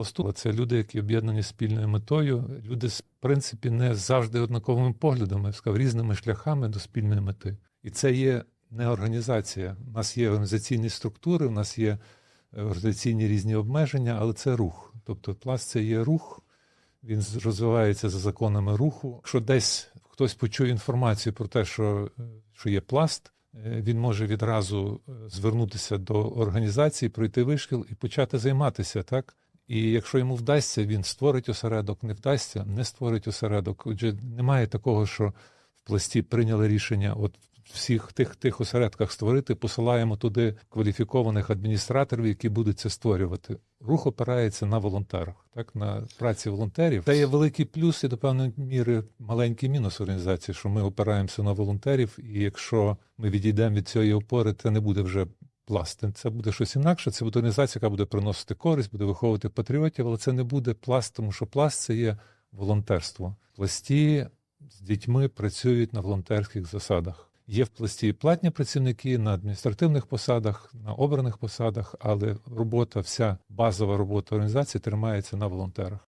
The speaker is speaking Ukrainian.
Пласту це люди, які об'єднані спільною метою. Люди в принципі не завжди однаковими поглядами, я сказав, різними шляхами до спільної мети. І це є не організація. У нас є організаційні структури, у нас є е, організаційні різні обмеження, але це рух. Тобто пласт це є рух, він розвивається за законами руху. Якщо десь хтось почує інформацію про те, що, е, що є пласт, е, він може відразу звернутися до організації, пройти вишкіл і почати займатися, так? І якщо йому вдасться, він створить осередок, не вдасться, не створить осередок. Отже, немає такого, що в пласті прийняли рішення от всіх тих тих осередках створити, посилаємо туди кваліфікованих адміністраторів, які будуть це створювати. Рух опирається на волонтерах, так на праці волонтерів. Це є великий плюс і до певної міри маленький мінус організації, що ми опираємося на волонтерів, і якщо ми відійдемо від цієї опори, це не буде вже пласт. Це буде щось інакше. Це буде організація, яка буде приносити користь, буде виховувати патріотів, але це не буде пласт, тому що пласт це є волонтерство. Пласті з дітьми працюють на волонтерських засадах. Є в пласті платні працівники на адміністративних посадах, на обраних посадах, але робота, вся базова робота організації тримається на волонтерах.